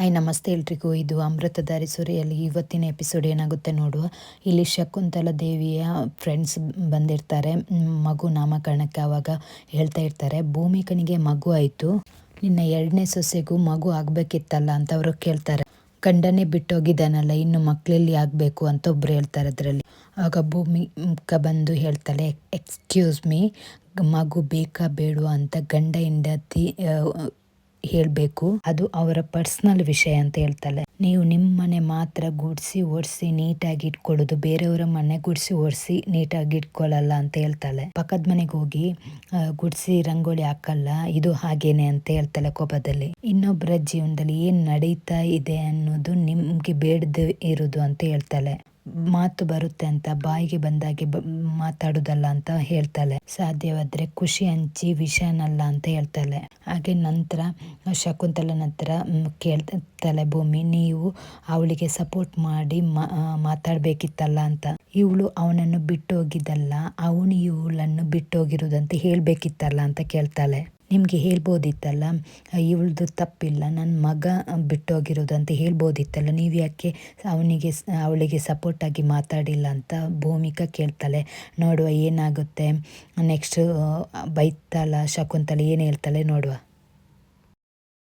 Hi ನಮಸ್ತೆ ಎಲ್ರಿಗೂ. ಇದು ಅಮೃತಧಾರಿ ಸುರಿಯಲ್ಲಿ ಇವತ್ತಿನ ಎಪಿಸೋಡ್ ಏನಾಗುತ್ತೆ ನೋಡುವ. ಇಲ್ಲಿ ಶಕುಂತಲ ದೇವಿಯ ಫ್ರೆಂಡ್ಸ್ ಬಂದಿರ್ತಾರೆ. ಮಗು ನಾಮಕರಣಕ್ಕೆ ಆವಾಗ ಹೇಳ್ತಾ ಇರ್ತಾರೆ ಭೂಮಿಕನಿಗೆ ಮಗು ಆಯಿತು. ನಿನ್ನ ಎರಡನೇ ಸೊಸೆಗೂ ಮಗು ಆಗಬೇಕಿತ್ತಲ್ಲ ಅಂತ ಅವರು ಕೇಳ್ತಾರೆ. ಗಂಡನೇ ಬಿಟ್ಟೋಗಿದ್ದಾನಲ್ಲ, ಇನ್ನು ಮಕ್ಕಳಲ್ಲಿ ಆಗಬೇಕು ಅಂತ ಒಬ್ರು ಹೇಳ್ತಾರೆ ಅದರಲ್ಲಿ. ಆಗ ಭೂಮಿಕ ಬಂದು ಹೇಳ್ತಾಳೆ ಎಕ್ಸ್ಕ್ಯೂಸ್ ಮೀ ಮಗು ಬೇಕಾ ಬೇಡುವ ಅಂತ ಗಂಡ ಹೆಂಡತಿ ಹೇಳಬೇಕು. ಅದು ಅವರ ಪರ್ಸನಲ್ ವಿಷಯ ಅಂತ ಹೇಳ್ತಾಳೆ. ನೀವು ನಿಮ್ಮ ಮನೆ ಮಾತ್ರ ಗುಡಿಸಿ ಒರೆಸಿ ನೀಟಾಗಿ ಇಟ್ಕೊಳ್ಳೋದು, ಬೇರೆಯವರ ಮನೆ ಗುಡಿಸಿ ಒರೆಸಿ ನೀಟಾಗಿ ಇಟ್ಕೊಳ್ಳಲ್ಲ ಅಂತ ಹೇಳ್ತಾಳೆ. ಪಕ್ಕದ ಮನೆಗೆ ಹೋಗಿ ಗುಡಿಸಿ ರಂಗೋಲಿ ಹಾಕಲ್ಲ, ಇದು ಹಾಗೇನೆ ಅಂತ ಹೇಳ್ತಾಳೆ ಕೋಪದಲ್ಲಿ. ಇನ್ನೊಬ್ಬರ ಜೀವನದಲ್ಲಿ ಏನ್ ನಡೀತಾ ಇದೆ ಅನ್ನೋದು ನಿಮ್ಗೆ ಬೇಡದೆ ಇರೋದು ಅಂತ ಹೇಳ್ತಾಳೆ. ಮಾತು ಬರುತ್ತೆ ಅಂತ ಬಾಯಿಗೆ ಬಂದಾಗೆ ಬ- ಮಾತಾಡೋದಲ್ಲ ಅಂತ ಹೇಳ್ತಾಳೆ. ಸಾಧ್ಯವಾದ್ರೆ ಖುಷಿ ಹಂಚಿ ವಿಷನಲ್ಲ ಅಂತ ಹೇಳ್ತಾಳೆ. ಹಾಗೆ ನಂತರ ಶಕುಂತಲನ ಹತ್ರ ಮ್, ಕೇಳ್ತಾಳೆ ಭೂಮಿ ನೀವು ಅವಳಿಗೆ ಸಪೋರ್ಟ್ ಮಾಡಿ ಮಾತಾಡ್ಬೇಕಿತ್ತಲ್ಲ ಅಂತ. ಇವಳು ಅವನನ್ನು ಬಿಟ್ಟು ಹೋಗಿದ್ದಲ್ಲ ಅವನು ಇವಳನ್ನು ಬಿಟ್ಟು ಹೇಳಬೇಕಿತ್ತಲ್ಲ ಹೇಳ್ಬೇಕಿತ್ತಲ್ಲ ಅಂತ ಕೇಳ್ತಾಳೆ. ನಿಮಗೆ ಹೇಳ್ಬೋದಿತ್ತಲ್ಲ, ಇವಳದು ತಪ್ಪಿಲ್ಲ ನನ್ನ ಮಗ ಬಿಟ್ಟೋಗಿರೋದು ಅಂತ ಹೇಳ್ಬೋದಿತ್ತಲ್ಲ. ನೀವು ಯಾಕೆ ಅವನಿಗೆ ಅವಳಿಗೆ ಸಪೋರ್ಟಾಗಿ ಮಾತಾಡಿಲ್ಲ ಅಂತ ಭೂಮಿಕಾ ಕೇಳ್ತಾಳೆ. ನೋಡುವ ಏನಾಗುತ್ತೆ? ನೆಕ್ಸ್ಟು ಬೈತಾಳ ಶಕುಂತಲೆ ಏನು ಹೇಳ್ತಾಳೆ ನೋಡುವ?